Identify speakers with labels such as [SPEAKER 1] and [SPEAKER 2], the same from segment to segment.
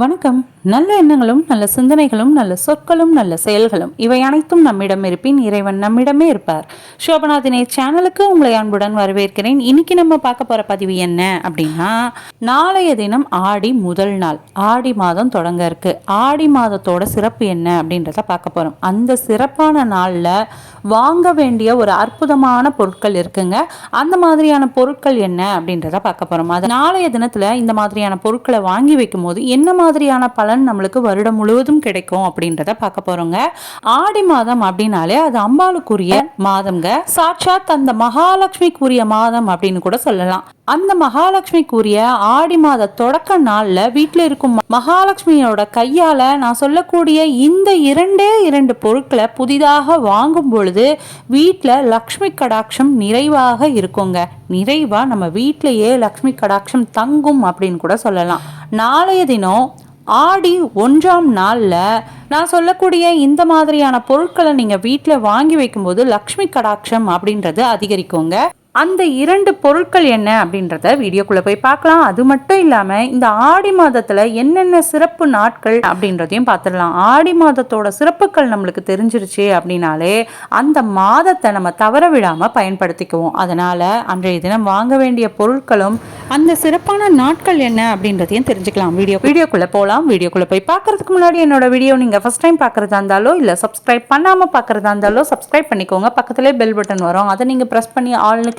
[SPEAKER 1] வணக்கம். நல்ல எண்ணங்களும் நல்ல சிந்தனைகளும் நல்ல சொற்களும் நல்ல செயல்களும் இவை அனைத்தும் நம்மிடம் இருப்பின் இறைவன் நம்மிடமே இருப்பார். சோபனா தினேஷ் சேனலுக்கு உங்களை அன்புடன் வரவேற்கிறேன். இன்னைக்கு நம்ம பார்க்க போற பதிவு என்ன அப்படின்னா நாளைய தினம் ஆடி முதல் நாள் ஆடி மாதம் தொடங்க இருக்கு. ஆடி மாதத்தோட சிறப்பு என்ன அப்படின்றத பார்க்க போறோம். அந்த சிறப்பான நாளில் வாங்க வேண்டிய ஒரு அற்புதமான பொருட்கள் இருக்குங்க. அந்த மாதிரியான பொருட்கள் என்ன அப்படின்றத பார்க்க போறோம். அது நாளைய தினத்துல இந்த மாதிரியான பொருட்களை வாங்கி வைக்கும் போது என்ன மாதிரியான பலன் நம்மளுக்கு வருடம் முழுவதும் கிடைக்கும் அப்படின்றத பார்க்க போறோங்க. ஆடி மாதம் அப்படின்னாலே அது அம்பாளுக்குரிய மாதம்ங்க. சாட்சாத் அந்த மகாலட்சுமிக்குரிய மாதம் அப்படின்னு கூட சொல்லலாம். அந்த மகாலட்சுமிக்குரிய ஆடி மாத தொடக்க நாளில் வீட்டில் இருக்கும் மகாலட்சுமியோட கையால் நான் சொல்லக்கூடிய இந்த இரண்டே இரண்டு பொருட்களை புதிதாக வாங்கும் பொழுது வீட்டில் லக்ஷ்மி கடாட்சம் நிறைவாக இருக்குங்க. நிறைவாக நம்ம வீட்டிலேயே லக்ஷ்மி கடாட்சம் தங்கும் அப்படின்னு கூட சொல்லலாம். நாளைய தினம் ஆடி ஒன்றாம் நாளில் நான் சொல்லக்கூடிய இந்த மாதிரியான பொருட்களை நீங்கள் வீட்டில் வாங்கி வைக்கும்போது லக்ஷ்மி கடாட்சம் அப்படின்றது அதிகரிக்குங்க. அந்த இரண்டு பொருட்கள் என்ன அப்படின்றத வீடியோக்குள்ளே போய் பார்க்கலாம். அது மட்டும் இல்லாமல் இந்த ஆடி மாதத்தில் என்னென்ன சிறப்பு நாட்கள் அப்படின்றதையும் பார்த்துடலாம். ஆடி மாதத்தோட சிறப்புகள் நம்மளுக்கு தெரிஞ்சிருச்சு அப்படின்னாலே அந்த மாதத்தை நம்ம தவற விடாமல் பயன்படுத்திக்குவோம். அதனால் அன்றைய தினம் வாங்க வேண்டிய பொருட்களும் அந்த சிறப்பான நாட்கள் என்ன அப்படின்றதையும் தெரிஞ்சுக்கலாம். வீடியோ வீடியோக்குள்ளே போகலாம் வீடியோக்குள்ளே போய் பார்க்கறதுக்கு முன்னாடி என்னோட வீடியோ நீங்கள் ஃபஸ்ட் டைம் பார்க்குறதா இருந்தாலோ இல்லை சப்ஸ்கிரைப் பண்ணாமல் பார்க்குறதா இருந்தாலோ சப்ஸ்கிரைப் பண்ணிக்கோங்க. பக்கத்துலேயே பெல் பட்டன் வரும். அதை நீங்கள் ப்ரெஸ் பண்ணி ஆள்னு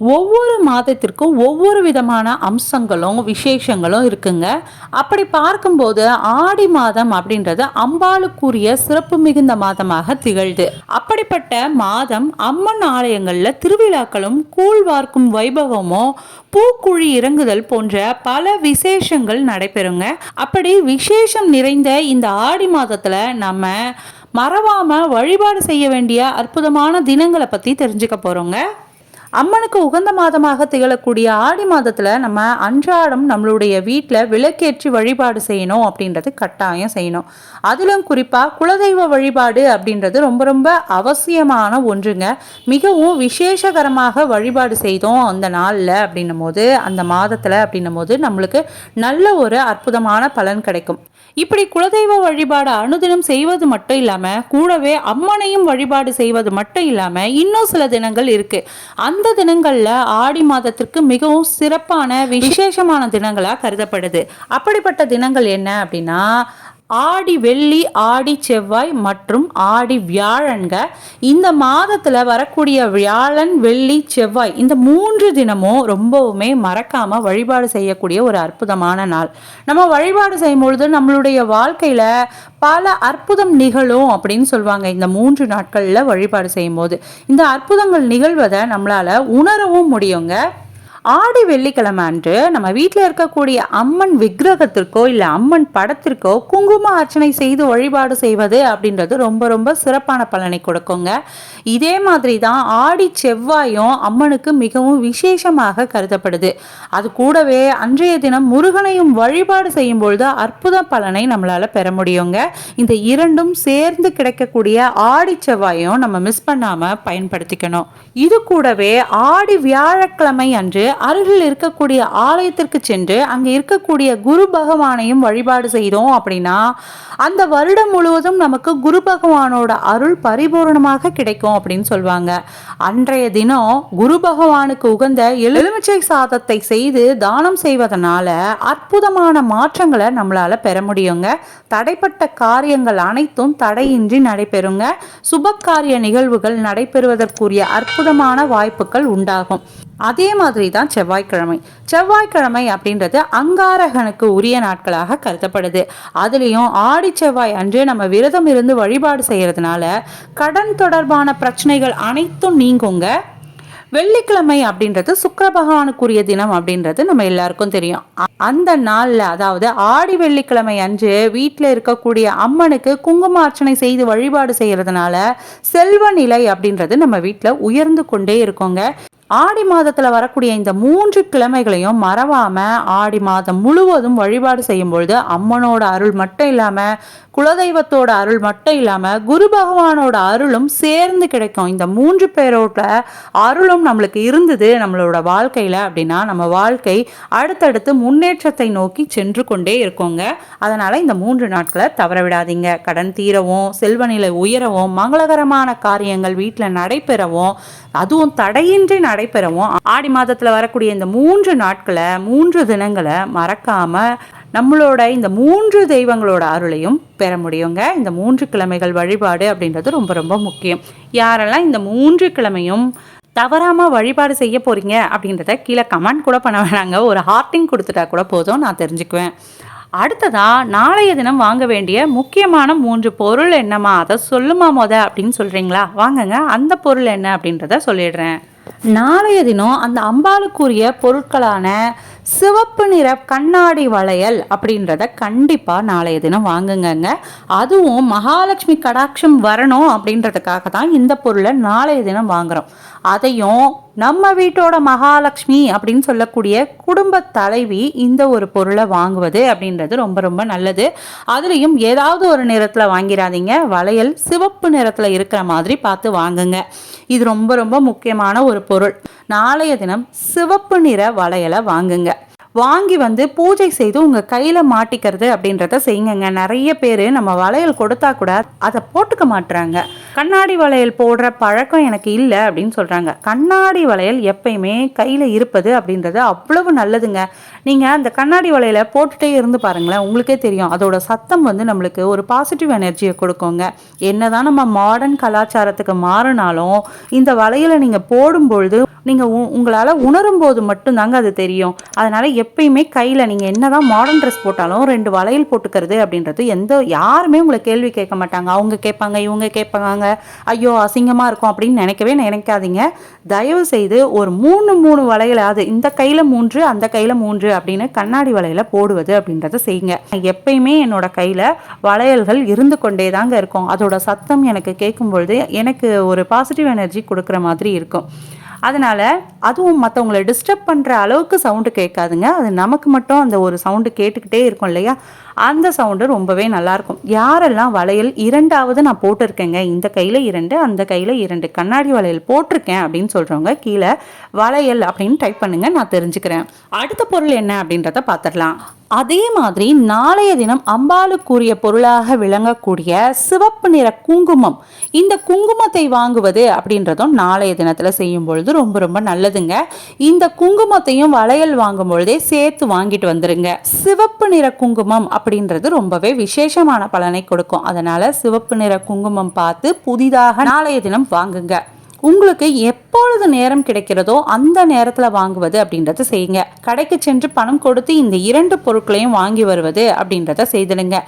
[SPEAKER 1] ஒவ்வொரு மாதத்திற்கும் ஒவ்வொரு விதமான அம்சங்களும் விசேஷங்களும் இருக்குங்க. அப்படி பார்க்கும்போது ஆடி மாதம் அப்படின்றது அம்பாளுக்குரிய சிறப்பு மிகுந்த மாதமாக திகழ்து. அப்படிப்பட்ட மாதம் அம்மன் ஆலயங்களில் திருவிழாக்களும் கூழ் வார்க்கும் வைபவமும் பூக்குழி இறங்குதல் போன்ற பல விசேஷங்கள் நடைபெறுங்க. அப்படி விசேஷம் நிறைந்த இந்த ஆடி மாதத்தில் நம்ம மறவாம வழிபாடு செய்ய வேண்டிய அற்புதமான தினங்களை பத்தி தெரிஞ்சுக்க போறோங்க. அம்மனுக்கு உகந்த மாதமாக திகழக்கூடிய ஆடி மாதத்தில் நம்ம அன்றாடம் நம்மளுடைய வீட்டில் விளக்கேற்றி வழிபாடு செய்யணும் அப்படின்றது கட்டாயம் செய்யணும். அதிலும் குறிப்பாக குலதெய்வ வழிபாடு அப்படின்றது ரொம்ப ரொம்ப அவசியமான ஒன்றுங்க. மிகவும் விசேஷகரமாக வழிபாடு செய்தோம் அந்த நாளில் அப்படின்னும் போது அந்த மாதத்தில் அப்படின்னும் போது நம்மளுக்கு நல்ல ஒரு அற்புதமான பலன் கிடைக்கும். இப்படி குலதெய்வ வழிபாடு அனுதினம் செய்வது மட்டும் இல்லாமல் கூடவே அம்மனையும் வழிபாடு செய்வது மட்டும் இல்லாமல் இன்னும் சில தினங்கள் இருக்குது அந்த அந்த தினங்களில் ஆடி மாதத்திற்கு மிகவும் சிறப்பான விசேஷமான தினங்களாக கருதப்படுது. அப்படிப்பட்ட தினங்கள் என்ன அப்படின்னா ஆடி வெள்ளி ஆடி செவ்வாய் மற்றும் ஆடி வியாழன்க இந்த மாதத்தில் வரக்கூடிய வியாழன் வெள்ளி செவ்வாய் இந்த மூன்று தினமும் ரொம்பவுமே மறக்காமல் வழிபாடு செய்யக்கூடிய ஒரு அற்புதமான நாள். நம்ம வழிபாடு செய்யும் பொழுது நம்மளுடைய வாழ்க்கையில் பல அற்புதம் நிகழும் அப்படின்னு சொல்லுவாங்க இந்த மூன்று நாட்களில் வழிபாடு செய்யும்போது இந்த அற்புதங்கள் நிகழ்வதை நம்மளால் உணரவும் முடியுங்க. ஆடி வெள்ளிக்கிழமை அன்று நம்ம வீட்டில் இருக்கக்கூடிய அம்மன் விக்கிரகத்திற்கோ இல்லை அம்மன் படத்திற்கோ குங்கும அர்ச்சனை செய்து வழிபாடு செய்வது அப்படின்றது ரொம்ப ரொம்ப சிறப்பான பலனை கொடுக்குங்க. இதே மாதிரி தான் ஆடி செவ்வாயும் அம்மனுக்கு மிகவும் விசேஷமாக கருதப்படுது. அது கூடவே அன்றைய தினம் முருகனையும் வழிபாடு செய்யும் பொழுது அற்புத பலனை நம்மளால் பெற முடியுங்க. இந்த இரண்டும் சேர்ந்து கிடைக்கக்கூடிய ஆடி செவ்வாயும் நம்ம மிஸ் பண்ணாமல் பயன்படுத்திக்கணும். இது கூடவே ஆடி வியாழக்கிழமை அன்று அருகில் இருக்கக்கூடிய ஆலயத்திற்கு சென்று அங்கே இருக்கக்கூடிய குரு பகவானையும் வழிபாடு செய்தோம் அப்படின்னா அந்த வருடம் முழுவதும் நமக்கு குரு பகவானோட அருள் பரிபூர்ணமாக கிடைக்கும் அப்படின்னு சொல்லுவாங்க அன்றைய தினம் குரு பகவானுக்கு உகந்த எலுமிச்சை சாதத்தை செய்து தானம் செய்வதனால அற்புதமான மாற்றங்களை நம்மளால பெற முடியுங்க. தடைப்பட்ட காரியங்கள் அனைத்தும் தடையின்றி நடைபெறுங்க. சுபக்காரிய நிகழ்வுகள் நடைபெறுவதற்குரிய அற்புதமான வாய்ப்புகள் உண்டாகும். அதே மாதிரி தான் செவ்வாய்க்கிழமை. செவ்வாய்க்கிழமை அப்படின்றது அங்காரகனுக்கு உரிய நாட்களாக கருதப்படுது. அதுலேயும் ஆடி செவ்வாய் அன்று நம்ம விரதம் இருந்து வழிபாடு செய்கிறதுனால கடன் தொடர்பான பிரச்சனைகள் அனைத்தும் நீங்குங்க. வெள்ளிக்கிழமை அப்படின்றது சுக்கர பகவானுக்குரிய தினம் அப்படின்றது நம்ம எல்லாருக்கும் தெரியும். அந்த நாள்ல அதாவது ஆடி வெள்ளிக்கிழமை அன்று வீட்டில் இருக்கக்கூடிய அம்மனுக்கு குங்குமார்ச்சனை செய்து வழிபாடு செய்யறதுனால செல்வ நிலை அப்படின்றது நம்ம வீட்டில் உயர்ந்து கொண்டே இருக்கோங்க. ஆடி மாதத்தில் வரக்கூடிய இந்த மூன்று கிழமைகளையும் மறவாமல் ஆடி மாதம் முழுவதும் வழிபாடு செய்யும் பொழுது அம்மனோட அருள் மட்டும் இல்லாமல் குலதெய்வத்தோட அருள் மட்டும் இல்லாமல் குரு பகவானோட அருளும் சேர்ந்து கிடைக்கும். இந்த மூன்று பேரோட அருளும் நம்மளுக்கு இருந்தது நம்மளோட வாழ்க்கையில் அப்படின்னா நம்ம வாழ்க்கை அடுத்தடுத்து முன்னேற்றத்தை நோக்கி சென்று கொண்டே இருக்கோங்க. அதனால் இந்த மூன்று நாட்களை தவற விடாதீங்க. கடன் தீரவும் செல்வநிலை உயரவும் மங்களகரமான காரியங்கள் வீட்டில் நடைபெறவும் அதுவும் தடையின்றி நடைபெறவும் ஆடி மாதத்தில் வரக்கூடிய இந்த மூன்று நாட்களை மூன்று தினங்களை மறக்காம நம்மளோட இந்த மூன்று தெய்வங்களோட அருளையும் பெற முடியுங்க. இந்த மூன்று கிழமைகள் வழிபாடு அப்படின்றது ரொம்ப ரொம்ப முக்கியம். யாரெல்லாம் இந்த மூன்று கிழமையும் தவறாமல் வழிபாடு செய்ய போகிறீங்க அப்படின்றத கீழே கமெண்ட் கூட பண்ண வேணாங்க. ஒரு ஹார்ட்டிங் கொடுத்துட்டா கூட போதும் நான் தெரிஞ்சுக்குவேன். அடுத்ததாக நாளைய தினம் வாங்க வேண்டிய முக்கியமான மூன்று பொருள் என்னம்மா? அதை சொல்லுமா மொத அப்படின்னு சொல்கிறீங்களா வாங்கங்க. அந்த பொருள் என்ன அப்படின்றத சொல்லிடுறேன். நாளைய தினம் அந்த அம்பாளுக்குரிய பொருட்களான சிவப்பு நிற கண்ணாடி வளையல் அப்படின்றத கண்டிப்பாக நாளைய தினம் வாங்குங்கங்க. அதுவும் மகாலட்சுமி கடாட்சம் வரணும் அப்படின்றதுக்காக தான் இந்த பொருளை நாளைய தினம் வாங்குறோம். அதையும் நம்ம வீட்டோட மகாலட்சுமி அப்படின்னு சொல்லக்கூடிய குடும்ப தலைவி இந்த ஒரு பொருளை வாங்குவது அப்படின்றது ரொம்ப ரொம்ப நல்லது. அதுலேயும் ஏதாவது ஒரு நிறத்தில் வாங்கிடாதீங்க வளையல் சிவப்பு நிறத்தில் இருக்கிற மாதிரி பார்த்து வாங்குங்க. இது ரொம்ப ரொம்ப முக்கியமான ஒரு பொருள். நாளைய தினம் சிவப்பு நிற வளையலை வாங்குங்க. வாங்கி வந்து பூஜை செய்து உங்கள் கையில் மாட்டிக்கிறது அப்படின்றத செய்யுங்க நிறைய பேர் நம்ம வளையல் கொடுத்தா கூட அதை போட்டுக்க மாட்டுறாங்க கண்ணாடி வளையல் போடுற பழக்கம் எனக்கு இல்லை அப்படின்னு சொல்கிறாங்க கண்ணாடி வளையல் எப்பயுமே கையில் இருப்பது அப்படின்றது அவ்வளவு நல்லதுங்க. நீங்கள் அந்த கண்ணாடி வளையலை போட்டுகிட்டே இருந்து பாருங்களேன் உங்களுக்கே தெரியும். அதோட சத்தம் வந்து நம்மளுக்கு ஒரு பாசிட்டிவ் எனர்ஜியை கொடுக்குங்க. என்னதான் நம்ம மாடர்ன் கலாச்சாரத்துக்கு மாறினாலும் இந்த வளையலை நீங்கள் போடும்பொழுது நீங்கள் உங்களால் உணரும் போது மட்டும்தாங்க அது தெரியும். அதனால் எப்பயுமே கையில் நீங்கள் என்னதான் மாடர்ன் ட்ரெஸ் போட்டாலும் ரெண்டு வளையல் போட்டுக்கிறது அப்படின்றது எந்த யாருமே உங்களை கேள்வி கேட்க மாட்டாங்க. அவங்க கேட்பாங்க இவங்க கேட்பாங்க. ஐயோ அசிங்கமாக இருக்கும் அப்படின்னு நினைக்கவே நினைக்காதீங்க. தயவு செய்து ஒரு மூணு மூணு வளையலாவது இந்த கையில் மூன்று அந்த கையில் மூன்று அப்படின்னு கண்ணாடி வளையல போடுவது அப்படின்றத செய்யுங்க. எப்பயுமே என்னோட கையில் வளையல்கள் இருந்து கொண்டே தாங்க இருக்கும். அதோட சத்தம் எனக்கு கேட்கும் பொழுது எனக்கு ஒரு பாசிட்டிவ் எனர்ஜி கொடுக்குற மாதிரி இருக்கும். அதனால் அதுவும் மற்றவங்களை டிஸ்டர்ப் பண்ணுற அளவுக்கு சவுண்டு கேட்காதுங்க. அது நமக்கு மட்டும் அந்த ஒரு சவுண்டு கேட்டுக்கிட்டே இருக்கும் இல்லையா? அந்த சவுண்டு ரொம்பவே நல்லாயிருக்கும். யாரெல்லாம் வளையல் இரண்டாவது நான் போட்டிருக்கேங்க. இந்த கையில் இரண்டு அந்த கையில் இரண்டு. கண்ணாடி வளையல் போட்டிருக்கேன் அப்படின்னு சொல்கிறவங்க கீழே வளையல் அப்படின்னு டைப் பண்ணுங்கள் நான் தெரிஞ்சுக்கிறேன். அடுத்த பொருள் என்ன அப்படின்றத பார்த்துடலாம் அதே மாதிரி நாளைய தினம் அம்பாளுக்குரிய பொருளாக விளங்கக்கூடிய சிவப்பு நிற குங்குமம். இந்த குங்குமத்தை வாங்குவது அப்படின்றதும் நாளைய தினத்தில் செய்யும் பொழுது ரொம்ப ரொம்ப நல்லதுங்க. இந்த குங்குமத்தையும் வளையல் வாங்கும் பொழுதே சேர்த்து வாங்கிட்டு வந்துருங்க. சிவப்பு நிற குங்குமம் அப்படின்றது ரொம்பவே விசேஷமான பலனை கொடுக்கும். அதனால சிவப்பு நிற குங்குமம் பார்த்து புதிதாக நாளைய தினம் வாங்குங்க. உங்களுக்கு எப்பொழுது நேரம் கிடைக்கிறதோ அந்த நேரத்தில் வாங்குவது அப்படின்றத செய்யுங்க. கடைக்கு சென்று பணம் கொடுத்து இந்த இரண்டு பொருட்களையும் வாங்கி வருவது அப்படின்றத செய்திடுங்க.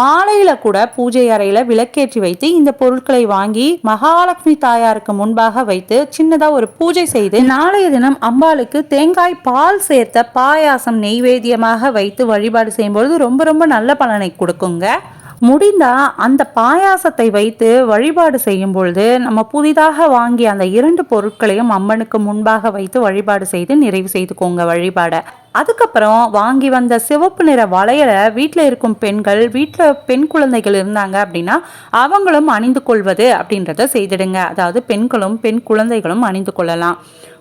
[SPEAKER 1] மாலையில் கூட பூஜை அறையில் விளக்கேற்றி வைத்து இந்த பொருட்களை வாங்கி மகாலட்சுமி தாயாருக்கு முன்பாக வைத்து சின்னதாக ஒரு பூஜை செய்து நாளைய தினம் அம்பாளுக்கு தேங்காய் பால் சேர்த்த பாயாசம் நெய்வேத்தியமாக வைத்து வழிபாடு செய்யும்பொழுது ரொம்ப ரொம்ப நல்ல பலனை கொடுக்குங்க. முடிந்தா அந்த பாயாசத்தை வைத்து வழிபாடு செய்யும் பொழுது நம்ம புதிதாக வாங்கிய அந்த இரண்டு பொருட்களையும் அம்மனுக்கு முன்பாக வைத்து வழிபாடு செய்து நிறைவு செய்துக்கோங்க வழிபாடை. அதுக்கப்புறம் வாங்கி வந்த சிவப்பு நிற வளையலை வீட்டில் இருக்கும் பெண்கள் வீட்டில் பெண் குழந்தைகள் இருந்தாங்க அப்படின்னா அவங்களும் அணிந்து கொள்வது அப்படின்றத செய்திடுங்க. அதாவது பெண்களும் பெண் குழந்தைகளும் அணிந்து கொள்ளலாம்.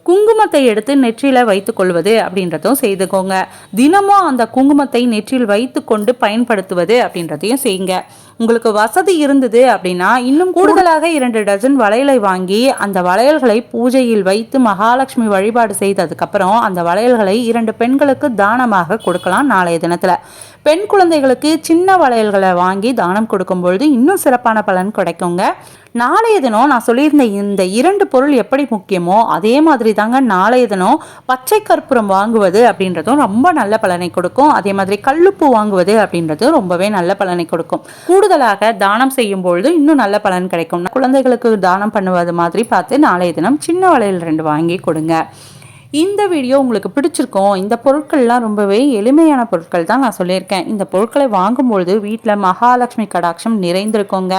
[SPEAKER 1] குங்குமத்தை எடுத்து நெற்றியில் வைத்து கொள்வது அப்படின்றதும் செய்துக்கோங்க. தினமும் அந்த குங்குமத்தை நெற்றியில் வைத்து கொண்டு பயன்படுத்துவது அப்படின்றதையும் செய்யுங்க. உங்களுக்கு வசதி இருந்தது அப்படின்னா இன்னும் கூடுதலாக இரண்டு டஜன் வளையலை வாங்கி அந்த வளையல்களை பூஜையில் வைத்து மகாலட்சுமி வழிபாடு செய்ததுக்கப்புறம் அந்த வளையல்களை இரண்டு பெண்களுக்கு தானமாக கொடுக்கலாம் நாளைய தினத்தில். பெண் குழந்தைகளுக்கு சின்ன வளையல்களை வாங்கி தானம் கொடுக்கும் பொழுது இன்னும் சிறப்பான பலன் கிடைக்குங்க. நாளைய தினம் நான் சொல்லியிருந்த இந்த இரண்டு பொருள் எப்படி முக்கியமோ அதே மாதிரி தாங்க நாளைய தினம் பச்சை கற்பூரம் வாங்குவது அப்படின்றதும் ரொம்ப நல்ல பலனை கொடுக்கும். அதே மாதிரி கல்லுப்பு வாங்குவது அப்படின்றது ரொம்பவே நல்ல பலனை கொடுக்கும். கூடுதலாக தானம் செய்யும் பொழுது இன்னும் நல்ல பலன் கிடைக்கும். குழந்தைகளுக்கு தானம் பண்ணுவது மாதிரி பார்த்து நாளைய தினம் சின்ன வளையல் ரெண்டு வாங்கி கொடுங்க. இந்த வீடியோ உங்களுக்கு பிடிச்சிருக்கும். இந்த பொருட்கள்லாம் ரொம்பவே எளிமையான பொருட்கள் தான் நான் சொல்லியிருக்கேன். இந்த பொருட்களை வாங்கும்பொழுது வீட்டில் மகாலட்சுமி கடாட்சம் நிறைந்திருக்கோங்க.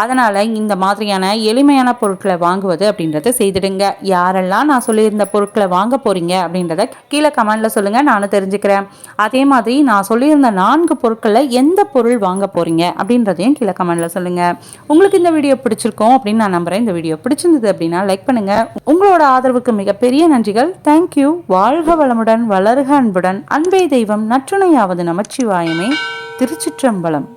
[SPEAKER 1] அதனால் இந்த மாதிரியான எளிமையான பொருட்களை வாங்குவது அப்படின்றத செய்திடுங்க. யாரெல்லாம் நான் சொல்லியிருந்த பொருட்களை வாங்க போகிறீங்க அப்படின்றத கீழே கமெண்டில் சொல்லுங்கள் நானும் தெரிஞ்சுக்கிறேன். அதே மாதிரி நான் சொல்லியிருந்த நான்கு பொருட்களில் எந்த பொருள் வாங்க போகிறீங்க அப்படின்றதையும் கீழே கமெண்டில் சொல்லுங்கள் உங்களுக்கு இந்த வீடியோ பிடிச்சிருக்கோம் அப்படின்னு நான் நம்புகிறேன் இந்த வீடியோ பிடிச்சிருந்தது அப்படின்னா லைக் பண்ணுங்கள் உங்களோட ஆதரவுக்கு மிகப்பெரிய நன்றிகள். தேங்க்யூ வாழ்க வளமுடன் வளர்க அன்புடன். அன்பே தெய்வம் நற்றுணையாவது நமச்சிவாயமே. திருச்சிற்றம்பலம்.